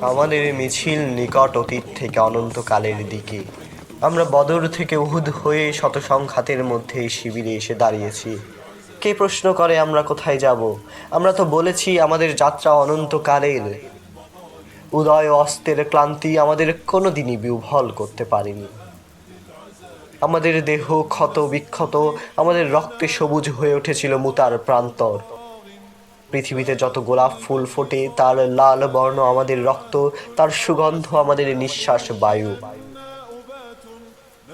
আমাদের মিছিল নিকট অতীত থেকে অনন্তকালের দিকে। আমরা বদর থেকে উহুদ হয়ে শত সংঘাতের মধ্যে শিবিরে এসে দাঁড়িয়েছি। কে প্রশ্ন করে আমরা কোথায় যাব? আমরা তো বলেছি আমাদের যাত্রা অনন্তকালের। উদয় অস্তের ক্লান্তি আমাদের কোনো দিনই বিহ্বল করতে পারেনি। আমাদের দেহ ক্ষত বিক্ষত, আমাদের রক্তে সবুজ হয়ে উঠেছিল মুতার প্রান্তর। পৃথিবীতে যত গোলাপ ফুল ফোটে, তার লাল বর্ণ আমাদের রক্ত, তার সুগন্ধ আমাদের নিঃশ্বাস বায়ু।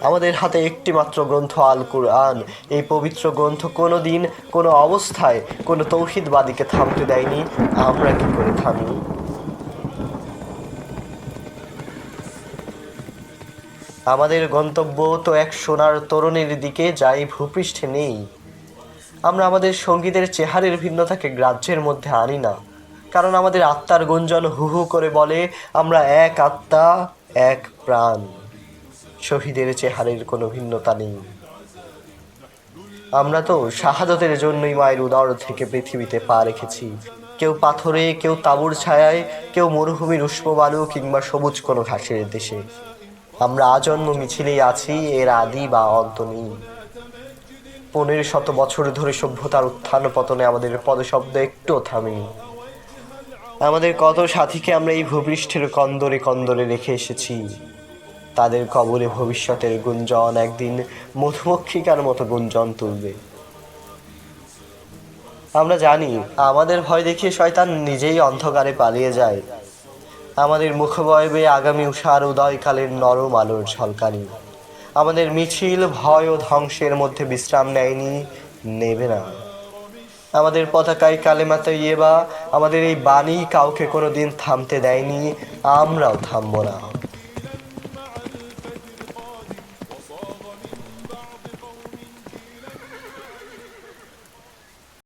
আমাদের হাতে একটি মাত্র গ্রন্থ আল কুরআন। এই পবিত্র গ্রন্থ কোনো দিন কোনো অবস্থায় কোনো তৌহিদবাদীকে থামতে দেয়নি। আমরা কি করে থামি? আমাদের গন্তব্য তো এক সোনার তরুণের দিকে, যাই ভূপৃষ্ঠে নেই। আমরা আমাদের সঙ্গীদের চেহারের ভিন্নতাকে গ্রাহ্যের মধ্যে আনি না, কারণ আমাদের আত্মার গুঞ্জন হু হু করে বলে, আমরা এক আত্মা, এক প্রাণ। শহীদের চেহারের কোনো ভিন্নতা নেই। আমরা তো শাহাদতের জন্যই মায়ের উদর থেকে পৃথিবীতে পা রেখেছি। কেউ পাথরে, কেউ তাঁবুর ছায়ায়, কেউ মরুভূমির উষ্ণ বালু কিংবা সবুজ কোনো ঘাসের দেশে। আমরা আজন্ম মিছিলেই আছি, এর আদি বা অন্ত নেই। পনেরো শত বছর ধরে সভ্যতার উত্থান পতনে আমাদের পদশব্দ একটুও থামেনি। আমাদের কত সাথীকে আমরা এই ভূপৃষ্ঠের কন্দরে কন্দরে রেখে এসেছি। তাদের কবরে ভবিষ্যতের গুঞ্জন একদিন মধুমক্ষিকার মতো গুঞ্জন তুলবে। আমরা জানি, আমাদের ভয় দেখিয়ে শয়তান নিজেই অন্ধকারে পালিয়ে যায়। আমাদের মুখবয়বে আগামী উষার উদয়কালের নরম আলোর ঝলকানি। আমাদের মিছিল ভয় ও ধ্বংসের মধ্যে বিশ্রাম নেয়নি, নেবে না। আমাদের পতাকায় কালেমাতে ইয়েবা আমাদের এই বাণী কাউকে কোনো দিন থামতে দেয়নি, আমরাও থামব না।